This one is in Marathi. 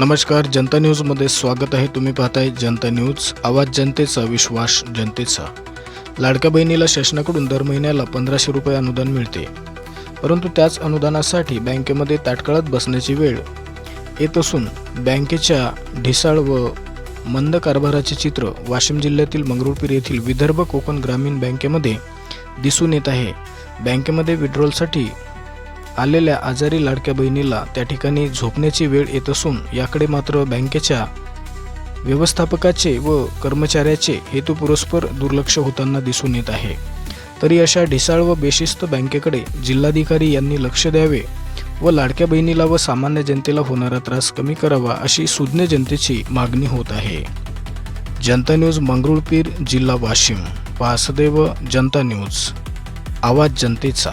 नमस्कार जनता न्यूजमध्ये स्वागत आहे. तुम्ही पाहताय जनता न्यूज. आवाज जनतेचा विश्वास जनतेचा. लाडक्या बहिणीला शासनाकडून दर महिन्याला पंधराशे रुपये अनुदान मिळते. परंतु त्याच अनुदानासाठी बँकेमध्ये ताटकळत बसण्याची वेळ येत असून बँकेच्या ढिसाळ व मंद कारभाराचे चित्र वाशिम जिल्ह्यातील मंगरुळपीर येथील विदर्भ कोकण ग्रामीण बँकेमध्ये दिसून येत आहे. बँकेमध्ये विड्रॉलसाठी आलेल्या आजारी लाडक्या बहिणीला त्या ठिकाणी झोपण्याची वेळ येत असून याकडे मात्र बँकेच्या व्यवस्थापकाचे व कर्मचाऱ्याचे हेतुपुरस्पर दुर्लक्ष होताना दिसून येत आहे. तरी अशा ढिसाळ व बेशिस्त बँकेकडे जिल्हाधिकारी यांनी लक्ष द्यावे व लाडक्या बहिणीला व सामान्य जनतेला होणारा त्रास कमी करावा अशी सुज्ञ जनतेची मागणी होत आहे. जनता न्यूज मंगरुळपीर जिल्हा वाशिम. वासदेव जनता न्यूज. आवाज जनतेचा.